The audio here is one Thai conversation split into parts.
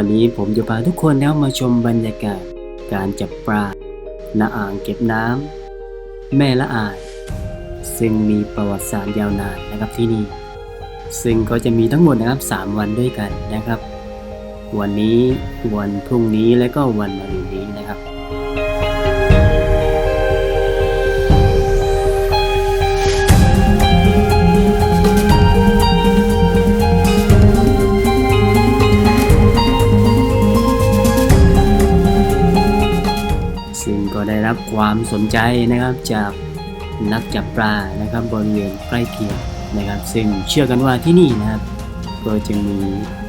วันนี้ผมจะพาทุกคนแล้วมาชมบรรยากาศ การจับปลาณอ่างเก็บน้ำแม่ละอาย ซึ่งมีประวัติศาสตร์ยาวนานนะครับที่นี่ ซึ่งก็จะมีทั้งหมดนะครับ 3 วันด้วยกันนะครับ วันนี้วันพรุ่งนี้และก็วันมะรืนนี้นะครับ รับความสนใจนะครับจากนักจับปลานะครับบริเวณใกล้เคียงนะครับ ซึ่งเชื่อกันว่าที่นี่นะครับก็จะมี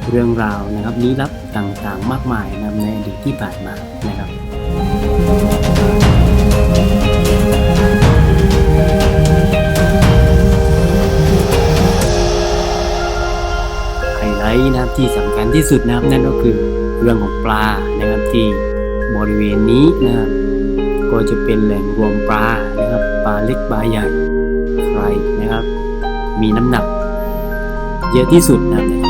เรื่องราวนะครับลี้ลับต่างๆ มากมายนะครับในอดีตที่ผ่านมานะครับไฮไลท์นะครับที่สำคัญที่สุดนะครับนั่นก็คือเรื่องของปลานะครับที่บริเวณนี้นะครับ ก็จะเป็นแหล่งรวมปลานะครับปลาเล็กปลาใหญ่ใครนะครับ มีน้ำหนัก เยอะที่สุดนะครับในครั้งนี้นะครับ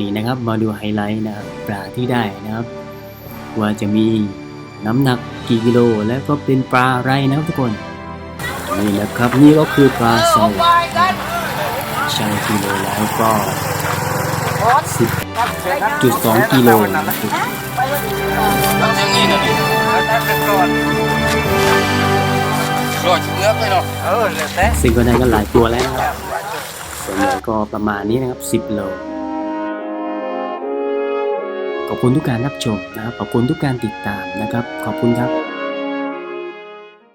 นี่นะครับมาดูไฮไลท์นะครับปลาที่ได้นะครับ ว่าจะมีน้ำหนักกี่กิโลและก็เป็นปลาอะไรนะครับทุกคนนี่นะครับนี่ก็คือปลาไซชั่งกิโลแล้วก็10.2กิโลนะครับอย่างนี้นะดิรอดเงือกเลยเนาะเออเลยแต่ซึ่งก็ได้กันหลายตัวแล้วนะครับส่วนใหญ่ก็ประมาณนี้นะครับ10โล ขอบคุณทุกการรับชมนะครับขอบคุณทุกการติดตามนะครับ ขอบคุณครับ